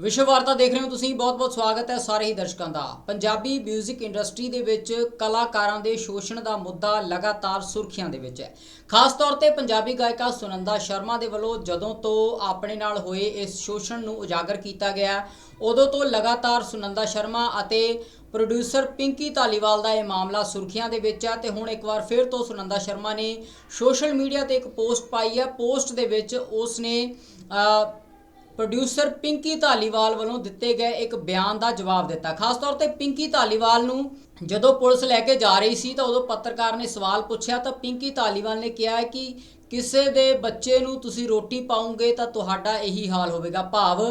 ਵਿਸ਼ਵ ਵਾਰਤਾ ਦੇਖ ਰਹੇ ਹੋ ਤੁਸੀਂ। ਬਹੁਤ-ਬਹੁਤ ਸਵਾਗਤ ਹੈ ਸਾਰੇ ਹੀ ਦਰਸ਼ਕਾਂ ਦਾ। ਪੰਜਾਬੀ 뮤직 ਇੰਡਸਟਰੀ ਦੇ ਵਿੱਚ ਕਲਾਕਾਰਾਂ ਦੇ ਸ਼ੋਸ਼ਣ ਦਾ ਮੁੱਦਾ ਲਗਾਤਾਰ ਸੁਰਖੀਆਂ ਦੇ ਵਿੱਚ ਹੈ। ਖਾਸ ਤੌਰ ਤੇ ਪੰਜਾਬੀ ਗਾਇਕਾ ਸੁਨੰਦਾ ਸ਼ਰਮਾ ਦੇ ਵੱਲੋਂ ਜਦੋਂ ਤੋਂ ਆਪਣੇ ਨਾਲ ਹੋਏ ਇਸ ਸ਼ੋਸ਼ਣ ਨੂੰ ਉਜਾਗਰ ਕੀਤਾ ਗਿਆ, ਉਦੋਂ ਤੋਂ ਲਗਾਤਾਰ ਸੁਨੰਦਾ ਸ਼ਰਮਾ ਅਤੇ ਪ੍ਰੋਡਿਊਸਰ ਪਿੰਕੀ ਧਾਲੀਵਾਲ ਦਾ ਇਹ ਮਾਮਲਾ ਸੁਰਖੀਆਂ ਦੇ ਵਿੱਚ ਹੈ ਤੇ ਹੁਣ ਇੱਕ ਵਾਰ ਫਿਰ ਤੋਂ ਸੁਨੰਦਾ ਸ਼ਰਮਾ ਨੇ ਸੋਸ਼ਲ ਮੀਡੀਆ ਤੇ ਇੱਕ ਪੋਸਟ ਪਾਈ ਹੈ। ਪੋਸਟ ਦੇ ਵਿੱਚ ਉਸ ਨੇ ਪ੍ਰੋਡਿਊਸਰ ਪਿੰਕੀ ਧਾਲੀਵਾਲ ਵੱਲੋਂ ਦਿੱਤੇ ਗਏ ਇੱਕ ਬਿਆਨ ਦਾ ਜਵਾਬ ਦਿੱਤਾ। ਖਾਸ ਤੌਰ ਤੇ ਪਿੰਕੀ ਧਾਲੀਵਾਲ ਨੂੰ ਜਦੋਂ ਪੁਲਿਸ ਲੈ ਕੇ ਜਾ ਰਹੀ ਸੀ ਤਾਂ ਉਦੋਂ ਪੱਤਰਕਾਰ ਨੇ ਸਵਾਲ ਪੁੱਛਿਆ ਤਾਂ ਪਿੰਕੀ ਧਾਲੀਵਾਲ ਨੇ ਕਿਹਾ ਕਿ ਕਿਸੇ ਦੇ ਬੱਚੇ ਨੂੰ ਤੁਸੀਂ ਰੋਟੀ ਪਾਉਂਗੇ ਤਾਂ ਤੁਹਾਡਾ ਇਹੀ ਹਾਲ ਹੋਵੇਗਾ। ਭਾਵ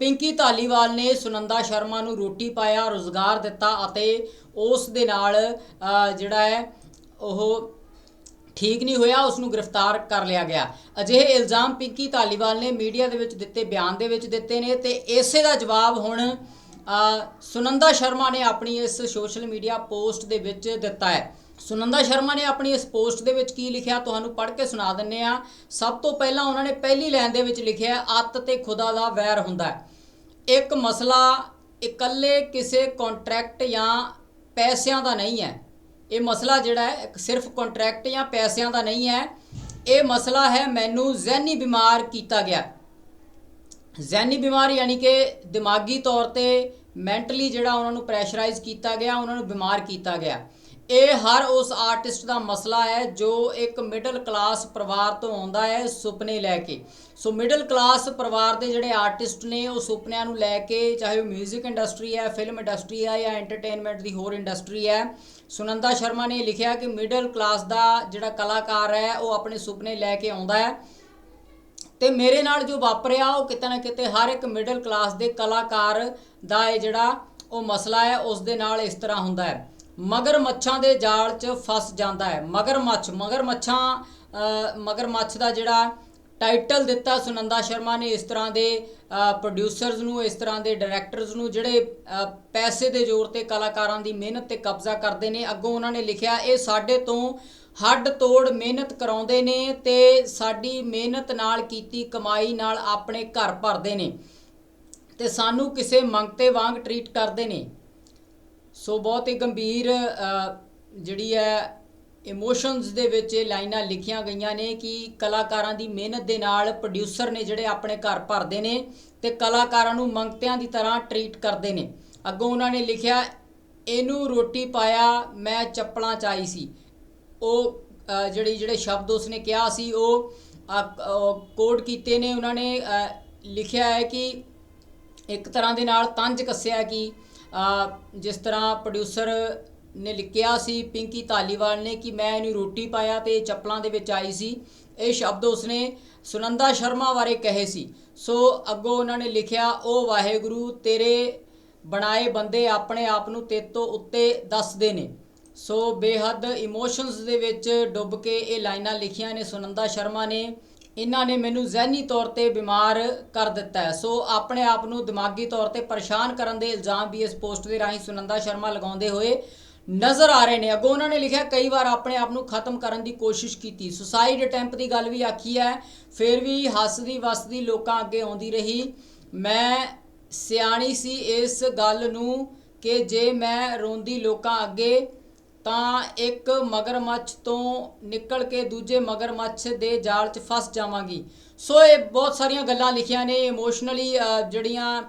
ਪਿੰਕੀ ਧਾਲੀਵਾਲ ਨੇ ਸੁਨੰਦਾ ਸ਼ਰਮਾ ਨੂੰ ਰੋਟੀ ਪਾਇਆ, ਰੋਜ਼ਗਾਰ ਦਿੱਤਾ ਅਤੇ ਉਸ ਦੇ ਨਾਲ ਜਿਹੜਾ ਹੈ, ਉਹ ਠੀਕ ਨਹੀਂ ਹੋਇਆ ਉਸ ਨੂੰ ਗ੍ਰਿਫਤਾਰ ਕਰ ਲਿਆ ਗਿਆ। ਅਜਿਹੇ ਇਲਜ਼ਾਮ ਪਿੰਕੀ ਧਾਲੀਵਾਲ ਨੇ ਮੀਡੀਆ ਦੇ ਵਿੱਚ ਦਿੱਤੇ, ਬਿਆਨ ਦੇ ਵਿੱਚ ਦਿੱਤੇ ਨੇ ਤੇ ਇਸੇ ਦਾ ਜਵਾਬ ਹੁਣ ਸੁਨੰਦਾ ਸ਼ਰਮਾ ਨੇ ਆਪਣੀ ਇਸ ਸੋਸ਼ਲ ਮੀਡੀਆ ਪੋਸਟ ਦੇ ਵਿੱਚ ਦਿੱਤਾ ਹੈ। ਸੁਨੰਦਾ ਸ਼ਰਮਾ ਨੇ ਆਪਣੀ ਇਸ ਪੋਸਟ ਦੇ ਵਿੱਚ ਕੀ ਲਿਖਿਆ, ਤੁਹਾਨੂੰ ਪੜ੍ਹ ਕੇ ਸੁਣਾ ਦਿੰਨੇ ਆ ਸਭ ਤੋਂ ਪਹਿਲਾਂ ਉਹਨਾਂ ਨੇ ਪਹਿਲੀ ਲਾਈਨ ਦੇ ਵਿੱਚ ਲਿਖਿਆ ਅੱਤ ਤੇ ਖੁਦਾ ਦਾ ਵੈਰ ਹੁੰਦਾ ਹੈ। ਇੱਕ ਮਸਲਾ ਇਕੱਲੇ ਕਿਸੇ ਕੰਟਰੈਕਟ ਜਾਂ ਪੈਸਿਆਂ ਦਾ ਨਹੀਂ ਹੈ। ਇਹ ਮਸਲਾ ਜਿਹੜਾ ਹੈ ਸਿਰਫ ਕੰਟਰੈਕਟ ਜਾਂ ਪੈਸਿਆਂ ਦਾ ਨਹੀਂ ਹੈ। ਇਹ ਮਸਲਾ ਹੈ, ਮੈਨੂੰ ਜ਼ਹਿਨੀ ਬਿਮਾਰ ਕੀਤਾ ਗਿਆ। ਜ਼ਹਿਨੀ ਬਿਮਾਰ ਯਾਨੀ ਕਿ ਦਿਮਾਗੀ ਤੌਰ ਤੇ ਮੈਂਟਲੀ ਜਿਹੜਾ ਉਹਨਾਂ ਨੂੰ ਪ੍ਰੈਸ਼ਰਾਈਜ਼ ਕੀਤਾ ਗਿਆ, ਉਹਨਾਂ ਨੂੰ ਬਿਮਾਰ ਕੀਤਾ ਗਿਆ। ਇਹ ਹਰ ਉਸ ਆਰਟਿਸਟ ਦਾ ਮਸਲਾ ਹੈ ਜੋ ਇੱਕ ਮਿਡਲ ਕਲਾਸ ਪਰਿਵਾਰ ਤੋਂ ਆਉਂਦਾ ਹੈ ਸੁਪਨੇ ਲੈ ਕੇ। ਸੋ ਮਿਡਲ ਕਲਾਸ ਪਰਿਵਾਰ ਦੇ ਜਿਹੜੇ ਆਰਟਿਸਟ ਨੇ, ਉਹ ਸੁਪਨਿਆਂ ਨੂੰ ਲੈ ਕੇ ਚਾਹੇ ਉਹ 뮤직 ਇੰਡਸਟਰੀ ਹੈ ਫਿਲਮ ਇੰਡਸਟਰੀ ਹੈ ਜਾਂ ਐਂਟਰਟੇਨਮੈਂਟ ਦੀ ਹੋਰ ਇੰਡਸਟਰੀ ਹੈ, ਸੁਨੰਦਾ ਸ਼ਰਮਾ ਨੇ ਲਿਖਿਆ ਕਿ ਮਿਡਲ ਕਲਾਸ ਦਾ ਜਿਹੜਾ ਕਲਾਕਾਰ ਹੈ, ਉਹ ਆਪਣੇ ਸੁਪਨੇ ਲੈ ਕੇ ਆਉਂਦਾ ਹੈ। ਤੇ ਮੇਰੇ ਨਾਲ ਜੋ ਵਾਪਰਿਆ, ਉਹ ਕਿਤੇ ਨਾ ਕਿਤੇ ਹਰ ਇੱਕ ਮਿਡਲ ਕਲਾਸ ਦੇ ਕਲਾਕਾਰ ਦਾ ਇਹ ਜਿਹੜਾ ਉਹ ਮਸਲਾ ਹੈ, ਉਸ ਦੇ ਨਾਲ ਇਸ ਤਰ੍ਹਾਂ ਹੁੰਦਾ ਹੈ। ਮਗਰਮੱਛਾਂ ਦੇ ਜਾਲ 'ਚ ਫਸ ਜਾਂਦਾ ਹੈ। ਮਗਰਮੱਛ ਮਗਰਮੱਛਾਂ ਮਗਰਮੱਛ ਦਾ ਜਿਹੜਾ ਟਾਈਟਲ ਦਿੱਤਾ ਸੁਨੰਦਾ ਸ਼ਰਮਾ ਨੇ, ਇਸ ਤਰ੍ਹਾਂ ਦੇ ਪ੍ਰੋਡਿਊਸਰਸ ਨੂੰ, ਇਸ ਤਰ੍ਹਾਂ ਦੇ ਡਾਇਰੈਕਟਰਸ ਨੂੰ, ਜਿਹੜੇ ਪੈਸੇ ਦੇ ਜ਼ੋਰ ਤੇ ਕਲਾਕਾਰਾਂ ਦੀ ਮਿਹਨਤ ਤੇ ਕਬਜ਼ਾ ਕਰਦੇ ਨੇ, ਅੱਗੋਂ ਉਹਨਾਂ ਨੇ ਲਿਖਿਆ, ਇਹ ਸਾਡੇ ਤੋਂ ਹੱਡ ਤੋੜ ਮਿਹਨਤ ਕਰਾਉਂਦੇ ਨੇ ਤੇ ਸਾਡੀ ਮਿਹਨਤ ਨਾਲ ਕੀਤੀ ਕਮਾਈ ਨਾਲ ਆਪਣੇ ਘਰ ਭਰਦੇ ਨੇ ਤੇ ਸਾਨੂੰ ਕਿਸੇ ਮੰਗਤੇ ਵਾਂਗ ਟਰੀਟ ਕਰਦੇ ਨੇ। ਸੋ ਬਹੁਤ ਹੀ ਗੰਭੀਰ ਜਿਹੜੀ ਹੈ ਇਮੋਸ਼ਨਸ ਦੇ ਵਿੱਚ ਇਹ ਲਾਈਨਾਂ ਲਿਖੀਆਂ ਗਈਆਂ ਨੇ ਕਿ ਕਲਾਕਾਰਾਂ ਦੀ ਮਿਹਨਤ ਦੇ ਨਾਲ ਪ੍ਰੋਡਿਊਸਰ ਨੇ ਜਿਹੜੇ ਆਪਣੇ ਘਰ ਭਰਦੇ ਨੇ ਤੇ ਕਲਾਕਾਰਾਂ ਨੂੰ ਮੰਗਤਿਆਂ ਦੀ ਤਰ੍ਹਾਂ ਟਰੀਟ ਕਰਦੇ ਨੇ। ਅੱਗੋਂ ਉਹਨਾਂ ਨੇ ਲਿਖਿਆ, ਇਹਨੂੰ ਰੋਟੀ ਪਾਇਆ, ਮੈਂ ਚੱਪਲਾਂ ਚ ਆਈ ਸੀ। ਉਹ ਜਿਹੜੀ, ਜਿਹੜੇ ਸ਼ਬਦ ਉਸਨੇ ਕਿਹਾ ਸੀ, ਉਹ ਕੋਡ ਕੀਤੇ ਨੇ। ਉਹਨਾਂ ਨੇ ਲਿਖਿਆ ਹੈ ਕਿ ਇੱਕ ਤਰ੍ਹਾਂ ਦੇ ਨਾਲ ਤੰਜ ਕੱਸਿਆ ਕਿ ਜਿਸ ਤਰ੍ਹਾਂ ਪ੍ਰੋਡਿਊਸਰ ਨੇ ਲਿਖਿਆ ਸੀ ਪਿੰਕੀ ਧਾਲੀਵਾਲ ਨੇ ਕਿ ਮੈਂ ਇਹਨੂੰ ਰੋਟੀ ਪਾਇਆ ਤੇ ਇਹ ਚੱਪਲਾਂ ਦੇ ਵਿੱਚ ਆਈ ਸੀ। ਇਹ ਸ਼ਬਦ ਉਸਨੇ ਸੁਨੰਦਾ ਸ਼ਰਮਾ ਬਾਰੇ ਕਹੇ ਸੀ। ਸੋ ਅੱਗੋਂ ਉਹਨਾਂ ਨੇ ਲਿਖਿਆ ਉਹ ਵਾਹਿਗੁਰੂ, ਤੇਰੇ ਬਣਾਏ ਬੰਦੇ ਆਪਣੇ ਆਪ ਨੂੰ ਤੇਤੋਂ ਉੱਤੇ ਦੱਸਦੇ ਨੇ। ਸੋ ਬੇਹੱਦ ਇਮੋਸ਼ਨਸ ਦੇ ਵਿੱਚ ਡੁੱਬ ਕੇ ਇਹ ਲਾਈਨਾਂ ਲਿਖੀਆਂ ਨੇ ਸੁਨੰਦਾ ਸ਼ਰਮਾ ਨੇ। ਇਹਨਾਂ ਨੇ ਮੈਨੂੰ ਜ਼ਹਿਨੀ ਤੌਰ ਤੇ ਬਿਮਾਰ ਕਰ ਦਿੱਤਾ ਹੈ। ਸੋ ਆਪਣੇ ਆਪ ਨੂੰ ਦਿਮਾਗੀ ਤੌਰ ਤੇ ਪਰੇਸ਼ਾਨ ਕਰਨ ਦੇ ਇਲਜ਼ਾਮ ਵੀ ਇਸ ਪੋਸਟ ਦੇ ਰਾਹੀਂ ਸੁਨੰਦਾ ਸ਼ਰਮਾ ਲਗਾਉਂਦੇ ਹੋਏ ਨਜ਼ਰ ਆ ਰਹੇ ਨੇ। ਅੱਗੋਂ ਉਹਨਾਂ ਨੇ ਲਿਖਿਆ, ਕਈ ਵਾਰ ਆਪਣੇ ਆਪ ਨੂੰ ਖਤਮ ਕਰਨ ਦੀ ਕੋਸ਼ਿਸ਼ ਕੀਤੀ। ਸੁਸਾਈਡ ਅਟੈਂਪ ਦੀ ਗੱਲ ਵੀ ਆਖੀ ਹੈ। ਫਿਰ ਵੀ ਹੱਸਦੀ ਵਸਦੀ ਲੋਕਾਂ ਅੱਗੇ ਆਉਂਦੀ ਰਹੀ। ਮੈਂ ਸਿਆਣੀ ਸੀ ਇਸ ਗੱਲ ਨੂੰ ਕਿ ਜੇ ਮੈਂ ਰੋਂਦੀ ਲੋਕਾਂ ਅੱਗੇ ਤਾਂ ਇੱਕ ਮਗਰਮੱਛ ਤੋਂ ਨਿਕਲ ਕੇ ਦੂਜੇ ਮਗਰਮੱਛ ਦੇ ਜਾਲ 'ਚ ਫਸ ਜਾਵਾਂਗੀ। ਸੋ ਇਹ ਬਹੁਤ ਸਾਰੀਆਂ ਗੱਲਾਂ ਲਿਖੀਆਂ ਨੇ ਇਮੋਸ਼ਨਲੀ ਜਿਹੜੀਆਂ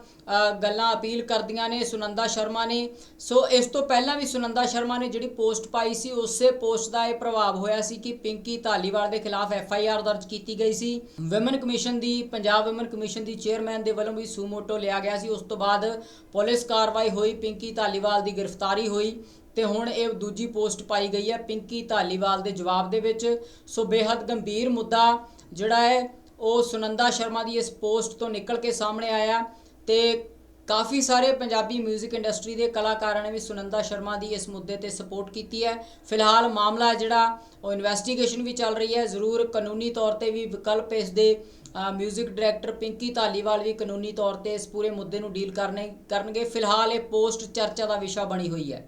ਗੱਲਾਂ ਅਪੀਲ ਕਰਦੀਆਂ ਨੇ ਸੁਨੰਦਾ ਸ਼ਰਮਾ ਨੇ। ਸੋ ਇਸ ਤੋਂ ਪਹਿਲਾਂ ਵੀ ਸੁਨੰਦਾ ਸ਼ਰਮਾ ਨੇ ਜਿਹੜੀ ਪੋਸਟ ਪਾਈ ਸੀ, ਉਸੇ ਪੋਸਟ ਦਾ ਇਹ ਪ੍ਰਭਾਵ ਹੋਇਆ ਸੀ ਕਿ ਪਿੰਕੀ ਧਾਲੀਵਾਲ ਦੇ ਖਿਲਾਫ ਐਫ ਆਈ ਆਰ ਦਰਜ ਕੀਤੀ ਗਈ ਸੀ। ਵਿਮਨ ਕਮਿਸ਼ਨ ਦੀ, ਪੰਜਾਬ ਵਿਮਨ ਕਮਿਸ਼ਨ ਦੀ ਚੇਅਰਮੈਨ ਦੇ ਵੱਲੋਂ ਵੀ ਸੂਮੋਟੋ ਲਿਆ ਗਿਆ ਸੀ। ਉਸ ਤੋਂ ਬਾਅਦ ਪੁਲਿਸ ਕਾਰਵਾਈ ਹੋਈ, ਪਿੰਕੀ ਧਾਲੀਵਾਲ ਦੀ ਗ੍ਰਿਫਤਾਰੀ ਹੋਈ। ਤੇ ਹੁਣ ਇਹ ਦੂਜੀ ਪੋਸਟ ਪਾਈ ਗਈ ਹੈ ਪਿੰਕੀ ਧਾਲੀਵਾਲ ਦੇ ਜਵਾਬ ਦੇ ਵਿੱਚ। ਸੋ ਬੇਹੱਦ ਗੰਭੀਰ ਮੁੱਦਾ ਜਿਹੜਾ ਹੈ, ਉਹ ਸੁਨੰਦਾ ਸ਼ਰਮਾ ਦੀ ਇਸ ਪੋਸਟ ਤੋਂ ਨਿਕਲ ਕੇ ਸਾਹਮਣੇ ਆਇਆ ਤੇ ਕਾਫੀ ਸਾਰੇ ਪੰਜਾਬੀ 뮤직 ਇੰਡਸਟਰੀ ਦੇ ਕਲਾਕਾਰਾਂ ਨੇ ਵੀ ਸੁਨੰਦਾ ਸ਼ਰਮਾ ਦੀ ਇਸ ਮੁੱਦੇ ਤੇ ਸਪੋਰਟ ਕੀਤੀ ਹੈ। ਫਿਲਹਾਲ ਮਾਮਲਾ ਜਿਹੜਾ, ਉਹ ਇਨਵੈਸਟੀਗੇਸ਼ਨ ਵੀ ਚੱਲ ਰਹੀ ਹੈ। ਜ਼ਰੂਰ ਕਾਨੂੰਨੀ ਤੌਰ ਤੇ ਵੀ ਵਿਕਲਪ ਇਸ ਦੇ 뮤직 ਡਾਇਰੈਕਟਰ ਪਿੰਕੀ ਧਾਲੀਵਾਲ ਵੀ ਕਾਨੂੰਨੀ ਤੌਰ ਤੇ ਇਸ ਪੂਰੇ ਮੁੱਦੇ ਨੂੰ ਡੀਲ ਕਰਨੇ, ਕਰਨਗੇ। ਫਿਲਹਾਲ ਇਹ ਪੋਸਟ ਚਰਚਾ ਦਾ ਵਿਸ਼ਾ ਬਣੀ ਹੋਈ ਹੈ।